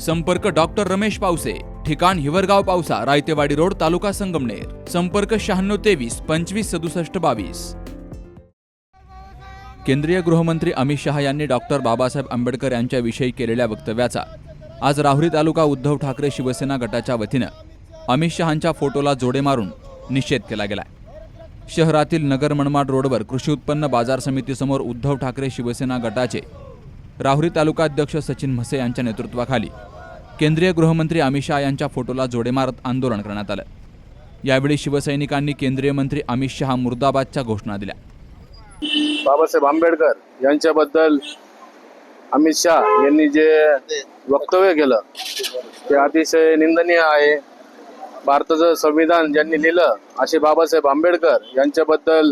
संपर्क डॉक्टर रमेश पावसे ठिकाण हिवरगाव पावसा रायतेवाडी रोड तालुका संगमनेर. संपर्क शहाण्णव तेवीस पंचवीस सदुसष्ट बावीस. केंद्रीय गृहमंत्री अमित शहा यांनी डॉक्टर बाबासाहेब आंबेडकर यांच्याविषयी केलेल्या वक्तव्याचा आज राहुरी तालुका उद्धव ठाकरे शिवसेना गटाच्या वतीनं अमित शहांच्या फोटोला जोडे मारून निषेध केला गेला शहरातील नगर मनमाड रोडवर कृषी उत्पन्न बाजार समितीसमोर उद्धव ठाकरे शिवसेना गटाचे राहुरी तालुका अध्यक्ष सचिन म्हसे यांच्या नेतृत्वाखाली केंद्रीय गृहमंत्री अमित शहा यांच्या फोटोला जोडे मारत आंदोलन करण्यात आलं. यावेळी शिवसैनिकांनी केंद्रीय मंत्री अमित शहा मुर्दाबादच्या घोषणा दिल्या. बाबासाहेब आंबेडकर यांच्याबद्दल अमित शहा यांनी जे वक्तव्य केलं ते अतिशय निंदनीय आहे. भारताचं संविधान ज्यांनी लिहिलं असे बाबासाहेब आंबेडकर यांच्याबद्दल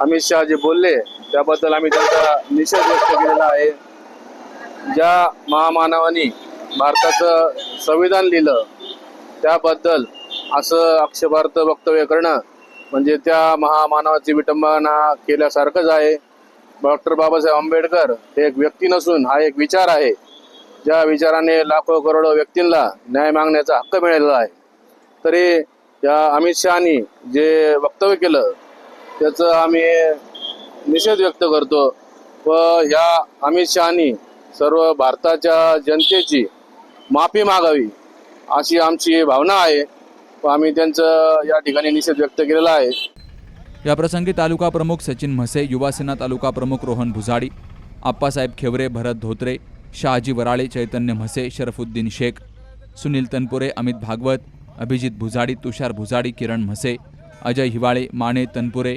अमित शहा जे बोलले त्याबद्दल आम्ही त्यांचा निषेध व्यक्त केलेला आहे. ज्या महामानवानी भारताचं संविधान लिहिलं त्याबद्दल असं आक्षेपार्थ वक्तव्य करणं म्हणजे त्या महामानवाची विटंबना केल्यासारखंच आहे. डॉक्टर बाबासाहेब आंबेडकर हे एक व्यक्ती नसून हा एक विचार आहे. ज्या विचाराने लाखो करोडो व्यक्तींना न्याय मागण्याचा हक्क मिळालेला आहे. तरी या अमित शहानी जे वक्तव्य केलं त्याचं आम्ही निषेध व्यक्त करतो. व ह्या अमित शहानी सर्व भारताच्या जनतेची माफी मागावी अशी आमची भावना आहे. व आम्ही त्यांचं या ठिकाणी निषेध व्यक्त केलेला आहे. याप्रसंगी तालुका प्रमुख सचिन म्हसे युवासेना तालुका प्रमुख रोहन भुजाडी आप्पासाहेब खेवरे भरत धोत्रे शहाजी वराळे चैतन्य म्हसे शरफुद्दीन शेख सुनील तनपुरे अमित भागवत अभिजित भुजाडी तुषार भुजाडी किरण म्हसे अजय हिवाळे माने तनपुरे